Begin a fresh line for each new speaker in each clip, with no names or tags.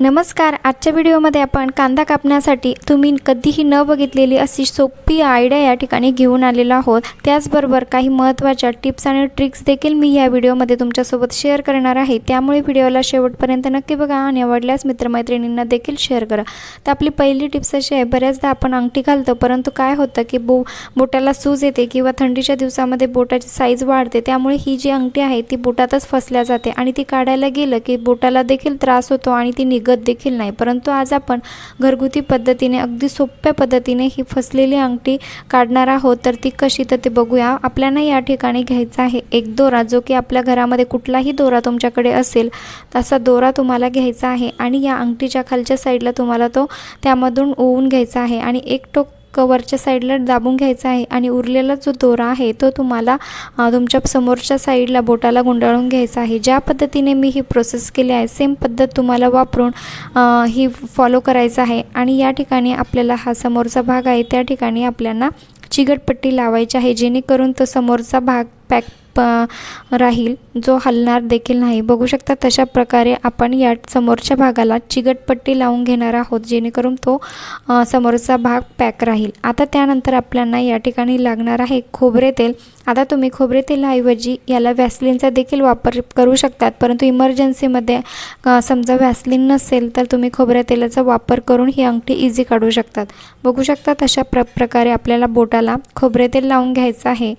नमस्कार. आजच्या व्हिडिओमध्ये आपण कांदा कापण्यासाठी तुम्ही कधीही न बघितलेली अशी सोपी आयडिया या ठिकाणी घेऊन आलेलो आहोत. त्याचबरोबर काही महत्त्वाच्या टिप्स आणि ट्रिक्स देखील मी या व्हिडिओमध्ये तुमच्यासोबत शेअर करणार आहे. त्यामुळे व्हिडिओला शेवटपर्यंत नक्की बघा आणि आवडल्यास मित्रमैत्रिणींना देखील शेअर करा. तर आपली पहिली टिप्स अशी आहे बऱ्याचदा आपण अंगठी घालतो परंतु काय होतं की बो बोटाला सूज येते किंवा थंडीच्या दिवसामध्ये बोटाची साईज वाढते त्यामुळे ही जी अंगठी आहे ती बोटातच फसल्या जाते आणि ती काढायला गेलं की बोटाला देखील त्रास होतो आणि ती गत देखील नाही. परंतु आज आपण घरगुती पद्धतीने अगदी सोप्या पद्धतीने ही फसलेली अंगठी काढणार आहोत तर ती कशी? तर ते बघूया. आपल्याला या ठिकाणी घ्यायचा आहे एक दोरा जो की आपल्या घरामध्ये कुठलाही दोरा तुमच्याकडे असेल तसा दोरा तुम्हाला घ्यायचा आहे. आणि या अंगठीच्या खालच्या साईडला तुम्हाला तो त्यामधून ओवून घ्यायचा आहे. आणि एक टोक कवरच्या साईडला दाबून घ्यायचा आहे आणि उरलेला जो दोरा आहे तो तुम्हाला तुमच्या समोरच्या साईडला बोटाला गुंडाळून घ्यायचा आहे. ज्या पद्धतीने मी ही प्रोसेस केली आहे सेम पद्धत तुम्हाला वापरून ही फॉलो करायचं आहे. आणि या ठिकाणी आपल्याला हा समोरचा भाग आहे त्या ठिकाणी आपल्याला चिगटपट्टी लावायची आहे जेणेकरून तो समोरचा भाग पॅक प राहील जो हलणार देखील नाही. बघू शकता तशा प्रकारे आपण या समोरच्या भागाला चिगटपट्टी लावून घेणार आहोत जेणेकरून तो समोरचा भाग पॅक राहील. आता त्यानंतर आपल्याला या ठिकाणी लागणार आहे खोबरे तेल. आता तुम्ही खोबरे तेलाऐवजी याला व्हॅसलिनचा देखील वापर करू शकतात परंतु इमर्जन्सीमध्ये समजा व्हॅसलिन नसेल तर तुम्ही खोबऱ्या तेलाचा वापर करून ही अंगठी इझी काढू शकतात. बघू शकता तशा प्र प्रकारे आपल्याला बोटाला खोबरे तेल लावून घ्यायचं आहे.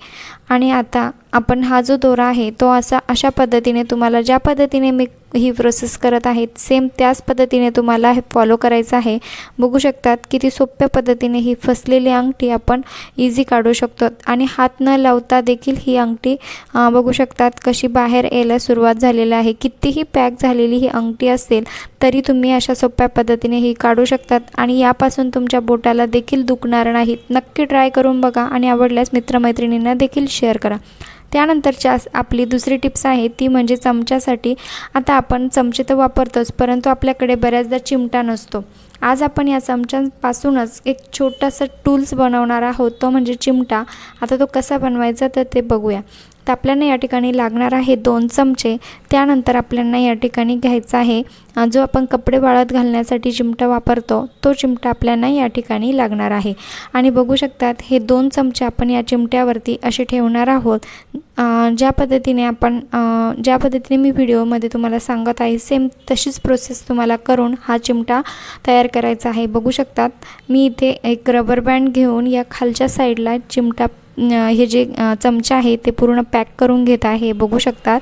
आणि आता आपण हा जो दोरा आहे तो असा अशा पद्धतीने तुम्हाला ज्या पद्धतीने मी ही प्रोसेस करत आहेत. सेम त्याच पद्धतीने तुम्हाला हे फॉलो करायचं आहे. बघू शकतात किती सोप्या पद्धतीने ही फसलेली अंगठी आपण इझी काढू शकतो. आणि हात न लावता देखील ही अंगठी बघू शकतात कशी बाहेर यायला सुरुवात झालेली आहे. कितीही पॅक झालेली ही अंगठी असेल तरी तुम्ही अशा सोप्या पद्धतीने ही काढू शकतात. आणि यापासून तुमच्या बोटाला देखील दुखणार नाहीत. नक्की ट्राय करून बघा आणि आवडल्यास मित्रमैत्रिणींना देखील शेअर करा. त्यानंतरच्या आपली दुसरी टिप्स आहे ती म्हणजे चमच्यासाठी. आता आपण चमचे तर वापरतोच परंतु आपल्याकडे बऱ्याचदा चिमटा नसतो. आज आपण या चमच्यांपासूनच एक छोटासा टूल्स बनवणार आहोत तो म्हणजे चिमटा. आता तो कसा बनवायचा तर ते बघूया. तर आपल्याला या ठिकाणी लागणार आहे दोन चमचे. त्यानंतर आपल्याला या ठिकाणी घ्यायचा आहे जो आपण कपडे वाळत घालण्यासाठी चिमटा वापरतो तो चिमटा आपल्याला या ठिकाणी लागणार आहे. आणि बघू शकतात हे दोन चमचे आपण या चिमट्यावरती असे ठेवणार आहोत. ज्या पद्धतीने आपण ज्या पद्धतीने मी व्हिडिओमध्ये तुम्हाला सांगत आहे सेम तशीच प्रोसेस तुम्हाला करून हा चिमटा तयार करायचा आहे. बघू शकतात मी इथे एक रबर बँड घेऊन या खालच्या साईडला चिमटा हे जे चमचे आहे ते पूर्ण पॅक करून घेत आहे. बघू शकतात.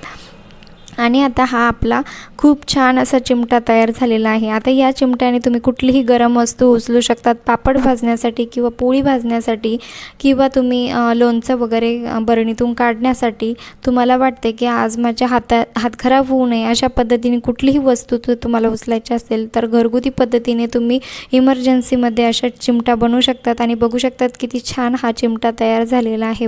आणि आता हा आपला खूप छान असा चिमटा तयार झालेला आहे. आता या चिमट्याने तुम्ही कुठलीही गरम वस्तू उचलू शकतात. पापड भाजण्यासाठी किंवा पोळी भाजण्यासाठी किंवा तुम्ही लोणचं वगैरे बरणीतून काढण्यासाठी तुम्हाला वाटते की आज माझ्या हाता हात खराब होऊ नये अशा पद्धतीने कुठलीही वस्तू तुम्हाला उचलायची असेल तर घरगुती पद्धतीने तुम्ही इमर्जन्सीमध्ये अशा चिमटा बनवू शकतात आणि बघू शकतात किती छान हा चिमटा तयार झालेला आहे.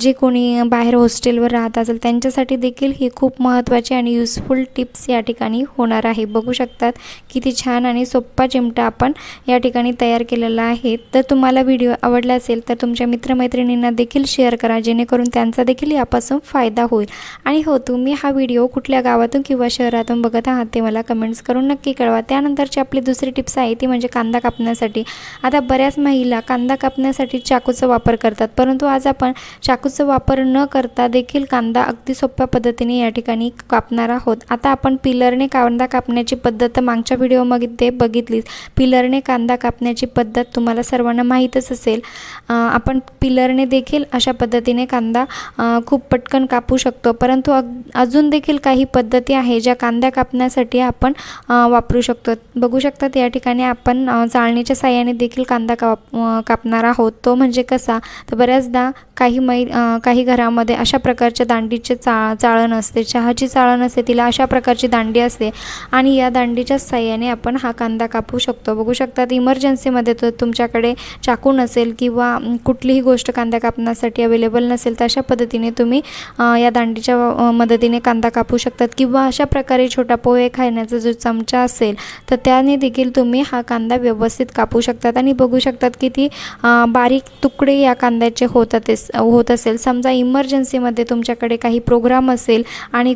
जे कोणी बाहेर हॉस्टेलवर राहत असेल त्यांच्यासाठी देखील ही खूप महत्त्वाची आणि युजफुल टिप्स या ठिकाणी होणार आहे. बघू शकतात किती छान आणि सोप्पा चिमटा आपण या ठिकाणी तयार केलेला आहे. तर तुम्हाला व्हिडिओ आवडला असेल तर तुमच्या मित्रमैत्रिणींना देखील शेअर करा जेणेकरून त्यांचा देखील यापासून फायदा होईल. आणि हो तुम्ही हा व्हिडिओ कुठल्या गावातून किंवा शहरातून बघत आहात ते मला कमेंट्स करून नक्की कळवा. त्यानंतरची आपली दुसरी टिप्स आहे ती म्हणजे कांदा कापण्यासाठी. आता बऱ्याच महिला कांदा कापण्यासाठी चाकूचा वापर करतात परंतु आज आपण चाकूचा वापर न करता देखील कांदा अगदी सोप्या पद्धतीने या ठिकाणी कापणार आहोत. आता आपण पिलरने कांदा कापण्याची पद्धत तर मागच्या व्हिडिओमध्ये बघितलीच. पिलरने कांदा कापण्याची पद्धत तुम्हाला सर्वांना माहीतच असेल. आपण पिलरने देखील अशा पद्धतीने कांदा खूप पटकन कापू शकतो. परंतु अग अजून देखील काही पद्धती आहे ज्या कांदा कापण्यासाठी आपण वापरू शकतो. बघू शकतात या ठिकाणी आपण चाळणीच्या साह्याने देखील कांदा काप कापणार आहोत. तो म्हणजे कसा? तर बऱ्याचदा काही मै काही घरामध्ये अशा प्रकारच्या दांडीचे चा चाळण असते. चहा चहाची चाळण असते तिला अशा प्रकारची दांडी असते. आणि या दांडीच्या साह्याने आपण हा कांदा कापू शकतो. बघू शकतात इमर्जन्सीमध्ये तर तुमच्याकडे चाकू नसेल किंवा कुठलीही गोष्ट कांदा कापण्यासाठी अवेलेबल नसेल तर अशा पद्धतीने तुम्ही या दांडीच्या मदतीने कांदा कापू शकतात. किंवा अशा प्रकारे छोटा पोहे खाण्याचा जो चमचा असेल तर त्याने देखील तुम्ही हा कांदा व्यवस्थित कापू शकतात. आणि बघू शकतात किती ती बारीक तुकडे या कांद्याचे होत होत असेल. समजा इमर्जन्सीमध्ये तुमच्याकडे काही प्रोग्राम असेल आणि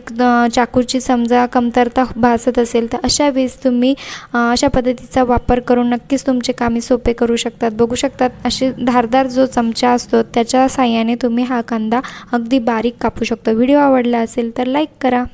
चाकूची समजा कमतरता भासत असेल तर अशा वेळेस तुम्ही अशा पद्धतीचा वापर करून नक्कीच तुमचे कामे सोपे करू शकतात. बघू शकतात असे धारदार जो चमचा असतो त्याच्या साह्याने तुम्ही हा कांदा अगदी बारीक कापू शकतो. व्हिडिओ आवडला असेल तर लाईक करा.